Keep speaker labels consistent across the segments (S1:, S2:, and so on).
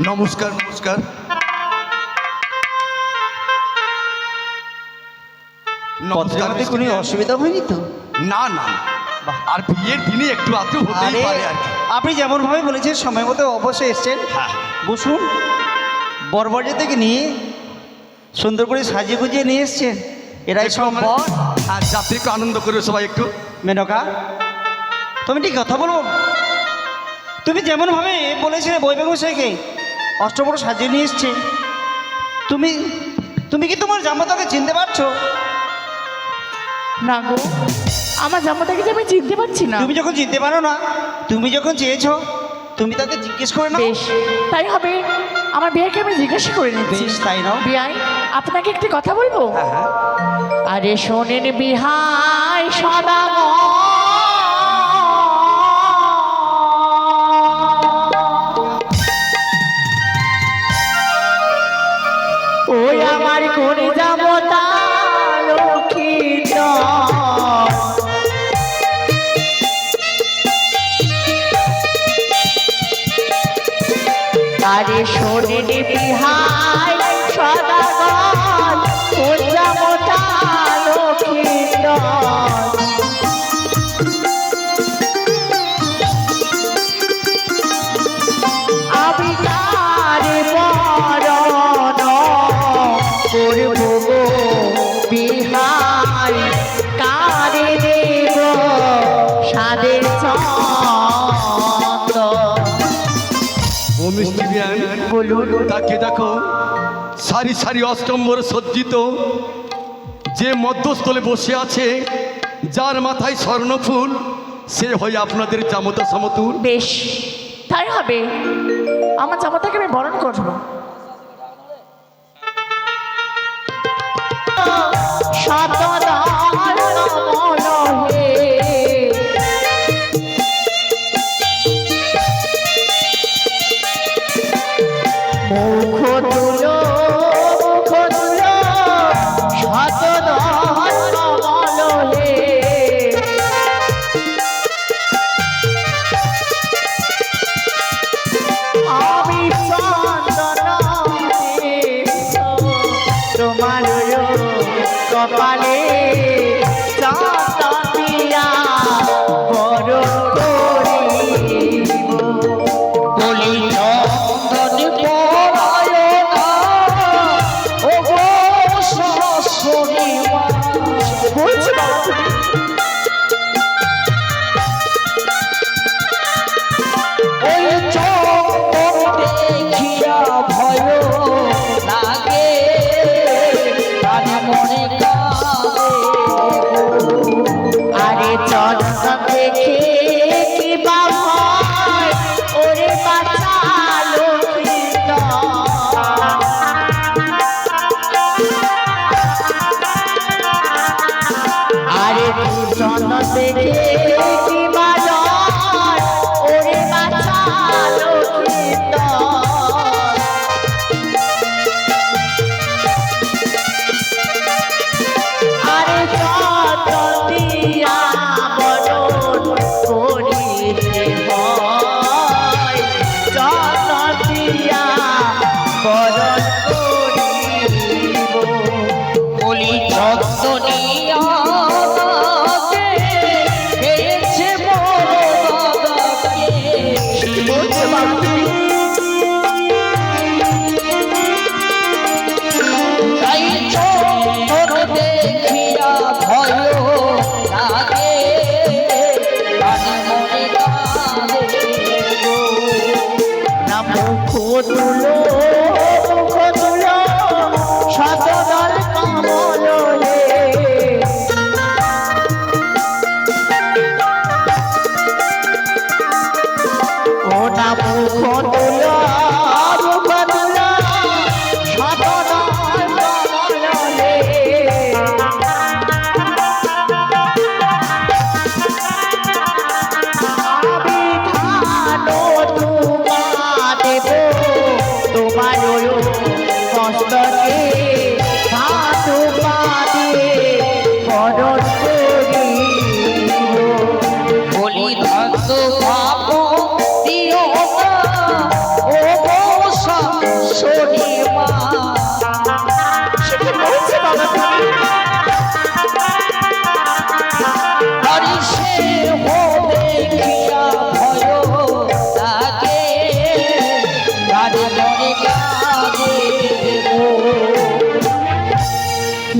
S1: নমস্কার নমস্কার।
S2: পথে কোনো অসুবিধা হয়নি তো?
S1: না না। আর বিয়ের দিনে একটু আত্ম হতেই পারে আর
S2: আপনি যেমনভাবে বলেছেন সময় মতো অবশ্যই এসছেন।
S1: হ্যাঁ।
S2: বসুন। বরবাজে থেকে নিয়ে সুন্দর করে সাজিয়ে গুজিয়ে নিয়ে এসছেন। এরাই সব বর
S1: হ্যাঁ যাতে একটু আনন্দ করে সবাই একটু।
S2: মেনকা তুমি ঠিক কথা বলো তুমি যেমনভাবে বলেছিলে বৈবেগসাইকে অষ্টবড় সাজিয়ে নিয়ে এসছে। তুমি তুমি কি তোমার জামাতাকে চিনতে পারছ?
S3: না গো আমার জামাটাকে যে আমি চিনতে পারছি না।
S2: তুমি যখন চিনতে পারো না তুমি যখন চেয়েছো তুমি তাকে জিজ্ঞেস করে নাও।
S3: বেশ তাই হবে। আমার বিয়াকে আমি জিজ্ঞাসা করে নিচ্ছি।
S2: বেশ তাই নাও।
S3: বিয়াই আপনাকে একটি কথা বলব?
S1: হ্যাঁ হ্যাঁ।
S3: আরে শোনেন বিহাই সদা আমার করে যাব তা করব বিহাই কারে দেব? সাদের
S1: ও মিষ্টি বিয়ান
S3: বলুন।
S1: তাকে দেখো সারি সারি অষ্টম্বর সজ্জিত। যে মধ্যস্থলে বসে আছে যার মাথায় স্বর্ণফুল সে হয় আপনাদের জামতা সমতুল।
S3: বেশ তাই হবে। আমার জামাতাকে আমি বরণ করব। মুখ দেখিয়া ভয় লাগে মনে দেখে বলছে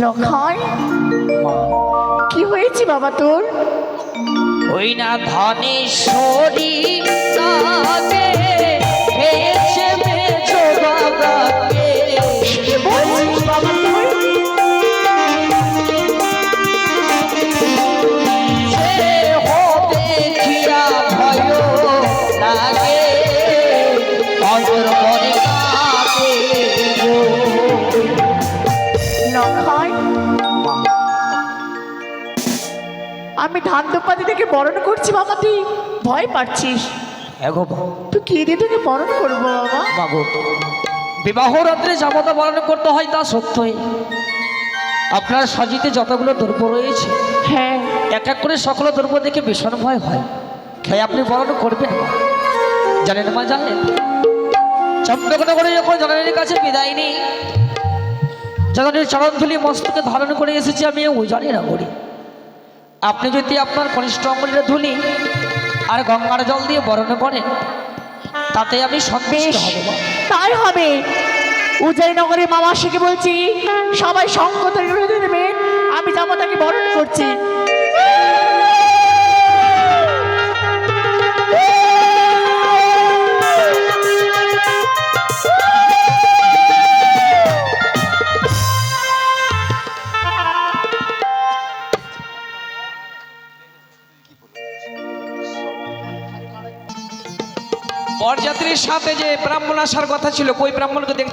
S3: লক্ষণ কি হয়েছে বাবা তোর?
S4: ওই না ধনেশ্বরী তাকে
S3: ধান দোপাতি থেকে বরণ করছি বাবা তুই ভয় পাচ্ছিস। তুই কি দিয়ে তোকে বরণ করব বাবা?
S4: বাবু বিবাহ রাত্রে জামতা পালন করতে হয় তা সত্যই। আপনার সাজিতে যতগুলো দ্রব্য রয়েছে
S3: হ্যাঁ।
S4: এক এক করে সকল দ্রব্য দেখে ভীষণ ভয় হয়। খেয়ে আপনি বরণ করবেন জানেন মা জানেন? চন্দ্রকোনা যখন জননীর কাছে বিদায় নেই জননীর চরণধুলি মস্তকে ধারণ করে এসেছি আমি ওই জানি না করি আপনি যদি আপনার কনিষ্ঠ অঙ্গলের ধুলি আর গঙ্গার জল দিয়ে বরণ করেন তাতে আমি সন্তুষ্ট হব।
S3: তাই হবে। উজারি নগরের মামা শিখে বলছি সবাই সঙ্গ তৈরি
S4: বরযাত্রীর সাথে যে ব্রাহ্মণ আসার কথা ছিল কই ব্রাহ্মণকে দেখছি?